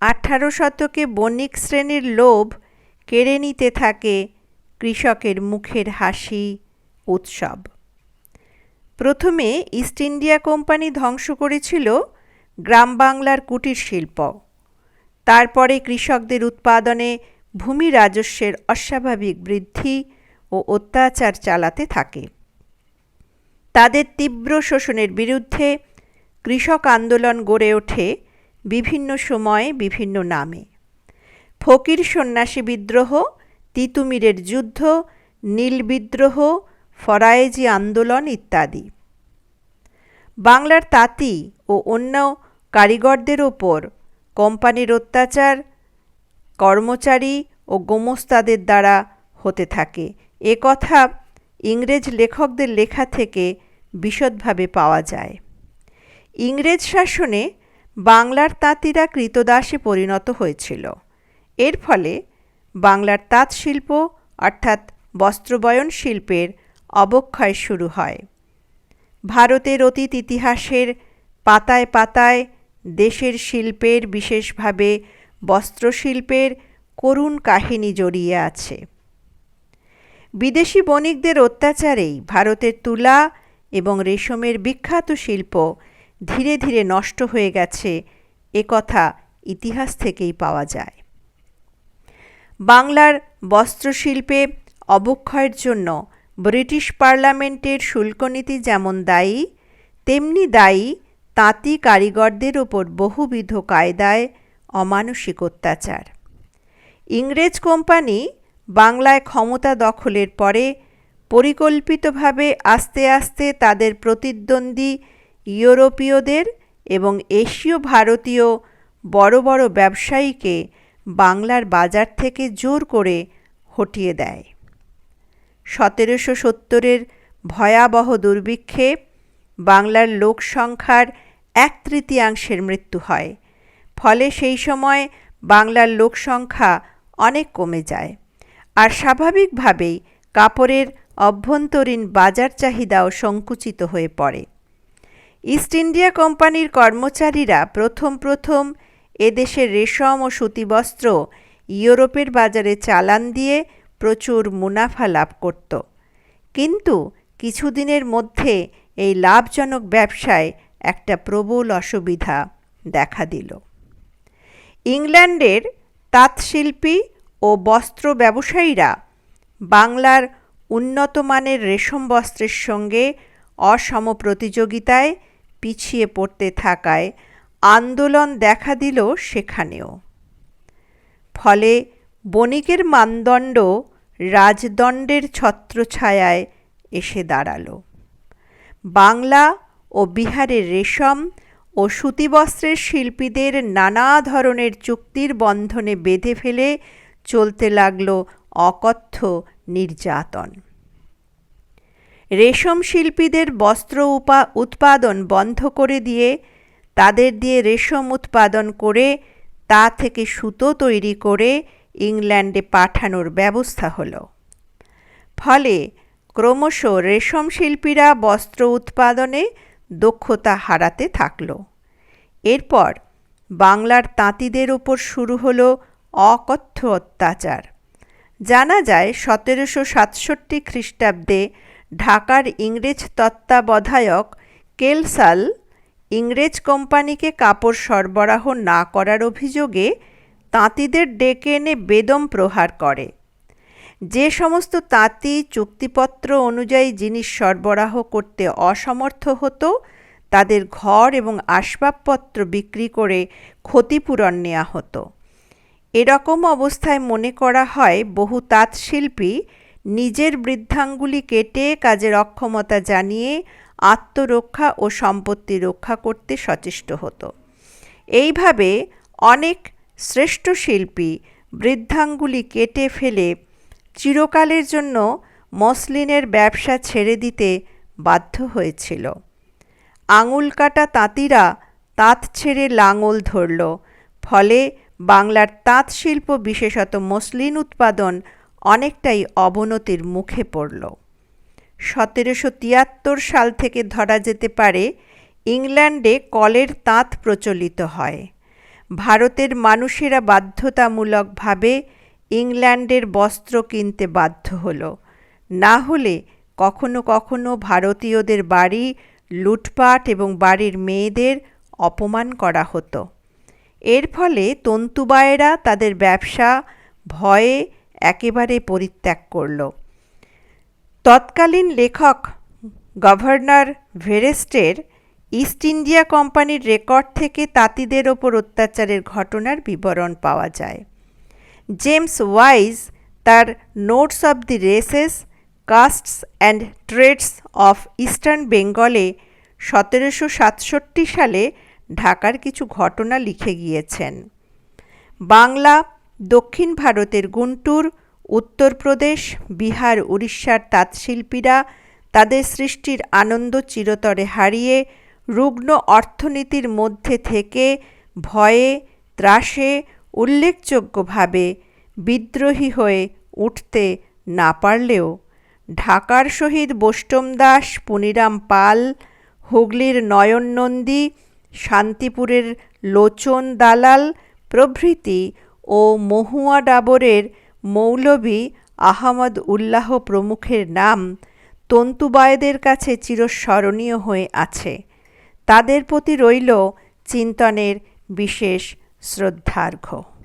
আঠারো শতকে বণিক শ্রেণির লোভ কেড়ে নিতে থাকে কৃষকের মুখের হাসি, উৎসব। প্রথমে ইস্ট ইন্ডিয়া কোম্পানি ধ্বংস করেছিল গ্রাম বাংলার কুটির শিল্প। তারপরে কৃষকদের উৎপাদনে ভূমি রাজস্বের অস্বাভাবিক বৃদ্ধি ও অত্যাচার চালাতে থাকে। তাদের তীব্র শোষণের বিরুদ্ধে কৃষক আন্দোলন গড়ে ওঠে বিভিন্ন সময়ে বিভিন্ন নামে। ফকির সন্ন্যাসী বিদ্রোহ, তিতুমিরের যুদ্ধ, নীল বিদ্রোহ, ফরায়েজি আন্দোলন ইত্যাদি। বাংলার তাঁতি ও অন্য কারিগরদের ওপর কোম্পানির অত্যাচার, কর্মচারী ও গোমস্তাদের দ্বারা হতে থাকে। এ কথা ইংরেজ লেখকদের লেখা থেকে বিশদভাবে পাওয়া যায়। ইংরেজ শাসনে বাংলার তাঁতিরা কৃতদাসে পরিণত হয়েছিল। এর ফলে বাংলার তাঁত শিল্প, অর্থাৎ বস্ত্রবয়ন শিল্পের অবক্ষয় শুরু হয়। ভারতের অতীত ইতিহাসের পাতায় পাতায় দেশের শিল্পের বিশেষভাবে বস্ত্রশিল্পের করুণ কাহিনী জড়িয়ে আছে। বিদেশি বণিকদের অত্যাচারেই ভারতের তুলা এবং রেশমের বিখ্যাত শিল্প ধীরে ধীরে নষ্ট হয়ে গেছে। এ কথা ইতিহাস থেকেই পাওয়া যায়। বাংলার বস্ত্রশিল্পে অবক্ষয়ের জন্য ব্রিটিশ পার্লামেন্টের শুল্কনীতি যেমন দায়ী, তেমনি দায়ী তাঁতি কারিগরদের ওপর বহুবিধ কায়দায় অমানসিক অত্যাচার। ইংরেজ কোম্পানি বাংলায় ক্ষমতা দখলের পরে পরিকল্পিতভাবে আস্তে আস্তে তাদের প্রতিদ্বন্দ্বী ইউরোপীয়দের এবং এশীয় ভারতীয় বড় বড় ব্যবসায়ীকে বাংলার বাজার থেকে জোর করে হটিয়ে দেয়। সতেরোশো সত্তরের ভয়াবহ দুর্ভিক্ষে বাংলার লোক সংখ্যার এক তৃতীয়াংশের মৃত্যু হয়। ফলে সেই সময় বাংলার লোক সংখ্যা অনেক কমে যায়। আর স্বাভাবিকভাবেই কাপড়ের অভ্যন্তরীণ বাজার চাহিদাও সংকুচিত হয়ে পড়ে। ইস্ট ইন্ডিয়া কোম্পানির কর্মচারীরা প্রথম প্রথম এদেশের রেশম ও সুতিবস্ত্র ইউরোপের বাজারে চালান দিয়ে প্রচুর মুনাফা লাভ করত। কিন্তু কিছুদিনের মধ্যে এই লাভজনক ব্যবসায় একটা প্রবল অসুবিধা দেখা দিল। ইংল্যান্ডের তাঁতশিল্পী ও বস্ত্র ব্যবসায়ীরা বাংলার উন্নত মানের রেশম বস্ত্রের সঙ্গে অসম প্রতিযোগিতায় পিছিয়ে পড়তে থাকায় আন্দোলন দেখা দিল সেখানেও। ফলে বণিকের মানদণ্ড রাজদণ্ডের ছত্রছায়ায় এসে দাঁড়াল। বাংলা ও বিহারের রেশম ও সুতিবস্ত্রের শিল্পীদের নানা ধরনের চুক্তির বন্ধনে বেঁধে ফেলে চলতে লাগল অকথ্য নির্যাতন। রেশম শিল্পীদের বস্ত্র উপা, উৎপাদন বন্ধ করে দিয়ে, তাদের দিয়ে রেশম উৎপাদন করে, তা থেকে সুতো তৈরি করে ইংল্যান্ডে পাঠানোর ব্যবস্থা হলো। ফলে ক্রমশ রেশম শিল্পীরা বস্ত্র উৎপাদনে দক্ষতা হারাতে থাকল। এরপর বাংলার তাঁতিদের ওপর শুরু হলো অকথ্য অত্যাচার। জানা যায়, সতেরোশো সাতষট্টি খ্রিস্টাব্দে ঢাকার ইংরেজ তত্ত্বাবধায়ক কেলসাল ইংরেজ কোম্পানিকে কাপড় সরবরাহ না করার অভিযোগে তাঁতিদের ডেকে এনে বেদম প্রহার করে। যে সমস্ত তাঁতি চুক্তিপত্র অনুযায়ী জিনিস সরবরাহ করতে অসমর্থ হতো, তাদের ঘর এবং আসবাবপত্র বিক্রি করে ক্ষতিপূরণ নেওয়া হতো। এরকম অবস্থায় মনে করা হয় বহু তাঁতশিল্পী নিজের বৃদ্ধাঙ্গুলি কেটে কাজের অক্ষমতা জানিয়ে আত্মরক্ষা ও সম্পত্তি রক্ষা করতে সচেষ্ট হতো। এইভাবে অনেক শ্রেষ্ঠ শিল্পী বৃদ্ধাঙ্গুলি কেটে ফেলে চিরকালের জন্য মসলিনের ব্যবসা ছেড়ে দিতে বাধ্য হয়েছিল। আঙুল কাটা তাঁতিরা তাঁত ছেড়ে লাঙল ধরল, ফলে বাংলার তাঁত শিল্প বিশেষত মসলিন উৎপাদন অনেকটাই অবনতির মুখে পড়ল। সতেরোশো তিয়াত্তর সাল থেকে ধরা যেতে পারে, ইংল্যান্ডে কলের তাঁত প্রচলিত হয়। ভারতের মানুষেরা বাধ্যতামূলকভাবে ইংল্যান্ডের বস্ত্র কিনতে বাধ্য হলো। না হলে কখনো কখনো ভারতীয়দের বাড়ি, লুটপাট এবং বাড়ির মেয়েদের অপমান করা হতো। এর ফলে তন্তুবায়েরা তাদের ব্যবসা, ভয়ে একেবারে পরিত্যাগ করল। তৎকালীন লেখক গভর্নর ভেরেস্টের ইস্ট ইন্ডিয়া কোম্পানির রেকর্ড থেকে তাঁতিদের ওপর অত্যাচারের ঘটনার বিবরণ পাওয়া যায়। জেমস ওয়াইজ তার notes of the races, castes and trades of eastern বেঙ্গলে সতেরোশো সাতষট্টি সালে ঢাকার কিছু ঘটনা লিখে গিয়েছেন। বাংলা দক্ষিণ ভারতের গুন্টুর উত্তরপ্রদেশ বিহার, উড়িষ্যার তাঁতশিল্পীরা তাদের সৃষ্টির আনন্দ চিরতরে হারিয়ে রুগ্ন অর্থনীতির মধ্যে থেকে ভয়ে, ত্রাসে, উল্লেখযোগ্যভাবে বিদ্রোহী হয়ে উঠতে না পারলেও ঢাকার শহীদ বোষ্টম দাস, পুনিরাম পাল, হুগলির নয়ন নন্দী শান্তিপুরের লোচন দালাল প্রভৃতি ও মহুয়া ডাবরের মৌলভী আহমদ উল্লাহ প্রমুখের নাম তন্তুবায়দের কাছে চিরস্মরণীয় হয়ে আছে। তাদের প্রতি রইল চিন্তনের বিশেষ শ্রদ্ধার্ঘ্য।